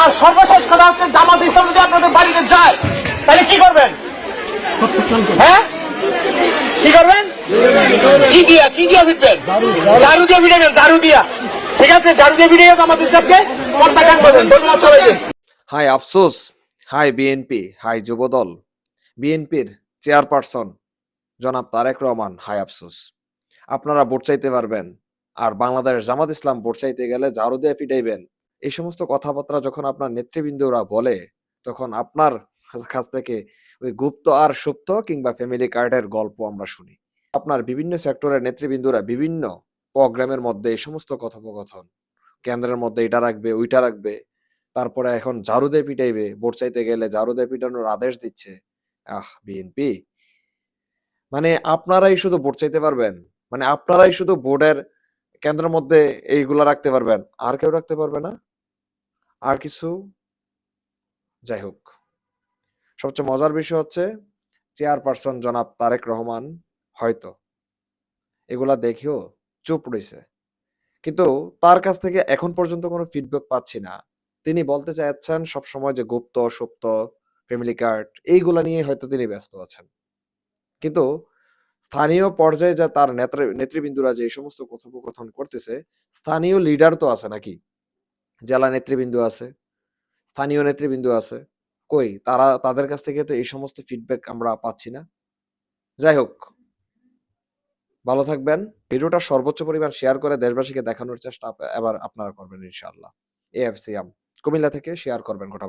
আর সর্বশেষ কথা হচ্ছে, জামাত ইসলাম যদি আপনাদের বাড়িতে যায়, তাহলে কি করবেন? হ্যাঁ? কি করবেন? কি দিয়া কি দিয়া ফিটবেন ঝাড়ু দিয়ে ফিটাবেন ঝাড়ু দিয়া। ঠিক আছে? ঝাড়ু দিয়ে ফিটে গেছে জামাত ইসলামকে প্রত্যাখ্যান করবেন। ধন্যবাদ সবাইকে। হাই, আফসোস। হাই বিএনপি হাই, যুবদল। বিএনপির চেয়ারপারসন, জনাব তারেক রহমান। হাই, আফসোস। আপনারা ভোট চাইতে পারবেন। আর বাংলাদেশ জামাত ইসলাম ভোট চাইতে গেলে ঝাড়ু দিয়ে এই সমস্ত কথাবার্তা যখন আপনার নেতৃবৃন্দরা বলে, তখন আপনার কাছ থেকে ওই গুপ্ত আর সুপ্ত কিংবা ফ্যামিলি কার্ডের গল্প আমরা শুনি। আপনার বিভিন্ন সেক্টরের নেতৃবৃন্দরা বিভিন্ন প্রোগ্রামের মধ্যে এই সমস্ত কথোপকথন, কেন্দ্রের মধ্যে এটা রাখবে, ওইটা রাখবে, তারপরে এখন ঝাড়ু দিয়ে পিটাইবে, ভোট চাইতে গেলে ঝাড়ু দিয়ে পিটানোর আদেশ দিচ্ছে। আহ বিএনপি মানে আপনারাই শুধু ভোট চাইতে পারবেন? মানে আপনারাই শুধু ভোটের কেন্দ্রের মধ্যে এইগুলা রাখতে পারবেন? আর কেউ রাখতে পারবে না? আর কিছু? যাই হোক। সবচেয়ে মজার বিষয় হচ্ছে, চেয়ারপারসন জনাব তারেক রহমান হয়তো এগুলা দেখেও চুপ রইছে কিন্তু তার কাছ থেকে এখন পর্যন্ত কোনো ফিডব্যাক পাচ্ছি না। তিনি বলতে চাচ্ছেন সবসময় যে গুপ্ত, সুপ্ত ফ্যামিলি কার্ড এইগুলা নিয়ে হয়তো তিনি ব্যস্ত আছেন। কিন্তু স্থানীয় পর্যায়ে যা তার নেতৃবৃন্দুরা যে সমস্ত কথোপকথন করতেছে, স্থানীয় লিডার তো আছে নাকি? জেলা নেতৃবৃন্দ আছে, স্থানীয় নেতৃবৃন্দ আছে। কই? তারা, তাদের কাছ থেকে তো এই সমস্ত ফিডব্যাক আমরা পাচ্ছি না। যাই হোক, ভালো থাকবেন। ভিডিওটা সর্বোচ্চ পরিমাণ শেয়ার করে দেশবাসীকে দেখানোর চেষ্টা এবার আপনারা করবেন ইনশাআল্লাহ। এএফসিএম কুমিল্লা থেকে শেয়ার করবেন গোটা